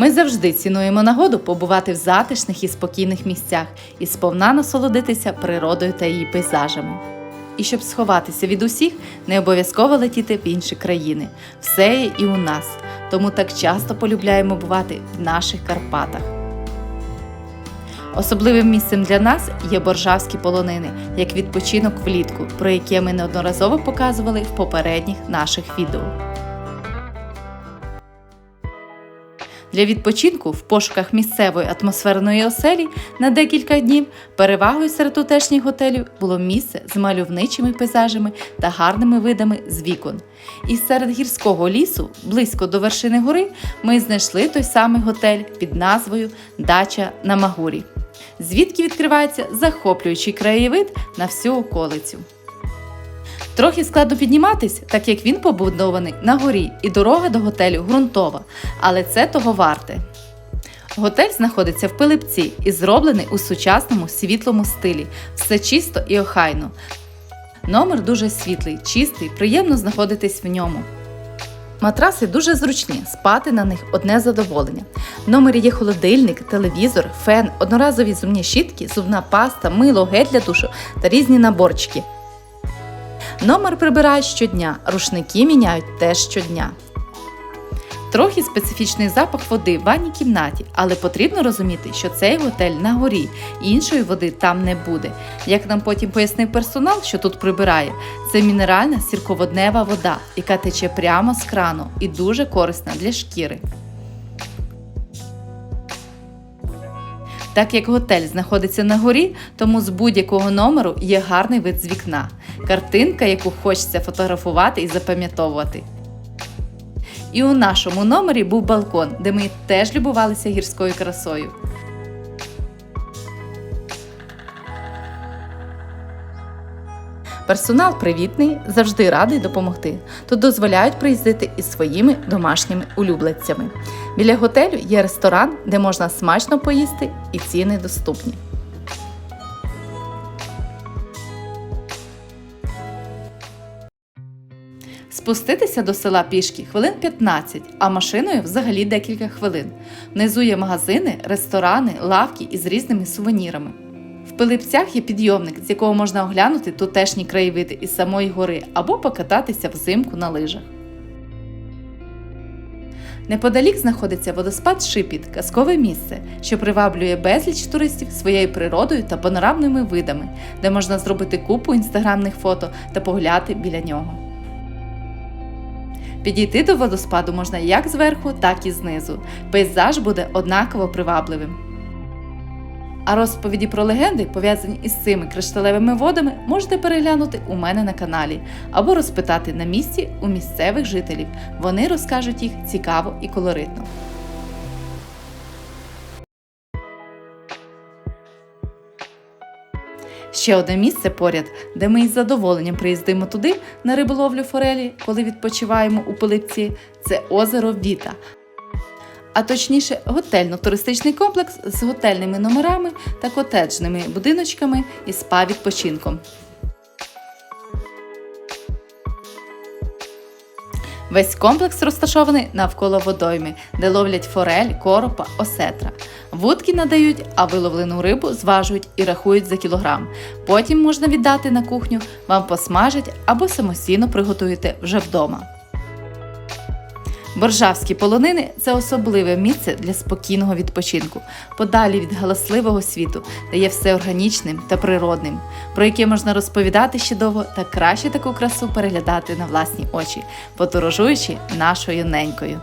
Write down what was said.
Ми завжди цінуємо нагоду побувати в затишних і спокійних місцях і сповна насолодитися природою та її пейзажами. І щоб сховатися від усіх, не обов'язково летіти в інші країни. Все є і у нас. Тому так часто полюбляємо бувати в наших Карпатах. Особливим місцем для нас є боржавські полонини, як відпочинок влітку, про яке ми неодноразово показували в попередніх наших відео. Для відпочинку в пошуках місцевої атмосферної оселі на декілька днів перевагою серед тутешніх готелів було місце з мальовничими пейзажами та гарними видами з вікон. І серед гірського лісу, близько до вершини гори, ми знайшли той самий готель під назвою Дача на Магурі, звідки відкривається захоплюючий краєвид на всю околицю. Трохи складно підніматись, так як він побудований на горі, і дорога до готелю ґрунтова, але це того варте. Готель знаходиться в Пилипці і зроблений у сучасному світлому стилі. Все чисто і охайно. Номер дуже світлий, чистий, приємно знаходитись в ньому. Матраси дуже зручні, спати на них одне задоволення. В номері є холодильник, телевізор, фен, одноразові зубні щітки, зубна паста, мило, гель для душу та різні наборчики. Номер прибирають щодня, рушники міняють теж щодня. Трохи специфічний запах води в ванній кімнаті, але потрібно розуміти, що цей готель на горі, іншої води там не буде. Як нам потім пояснив персонал, що тут прибирає, це мінеральна сірководнева вода, яка тече прямо з крану і дуже корисна для шкіри. Так як готель знаходиться на горі, тому з будь-якого номеру є гарний вид з вікна, картинка, яку хочеться фотографувати і запам'ятовувати. І у нашому номері був балкон, де ми теж любувалися гірською красою. Персонал привітний, завжди радий допомогти. Тут дозволяють приїздити із своїми домашніми улюбленцями. Біля готелю є ресторан, де можна смачно поїсти і ціни доступні. Спуститися до села пішки хвилин 15, а машиною взагалі декілька хвилин. Внизу є магазини, ресторани, лавки із різними сувенірами. Пилипцях є підйомник, з якого можна оглянути тутешні краєвиди із самої гори або покататися взимку на лижах. Неподалік знаходиться водоспад Шипіт, казкове місце, що приваблює безліч туристів своєю природою та панорамними видами, де можна зробити купу інстаграмних фото та погуляти біля нього. Підійти до водоспаду можна як зверху, так і знизу. Пейзаж буде однаково привабливим. А розповіді про легенди, пов'язані із цими кришталевими водами, можете переглянути у мене на каналі або розпитати на місці у місцевих жителів. Вони розкажуть їх цікаво і колоритно. Ще одне місце поряд, де ми із задоволенням приїздимо туди на риболовлю форелі, коли відпочиваємо у Пилипці, це озеро Віта. А точніше, готельно-туристичний комплекс з готельними номерами та котеджними будиночками і спа-відпочинком. Весь комплекс розташований навколо водойми, де ловлять форель, коропа, осетра. Вудки надають, а виловлену рибу зважують і рахують за кілограм. Потім можна віддати на кухню, вам посмажать або самостійно приготуєте вже вдома. Боржавські полонини це особливе місце для спокійного відпочинку, подалі від галасливого світу, де є все органічним та природним, про яке можна розповідати ще довго та краще таку красу переглядати на власні очі, подорожуючи нашою ненькою.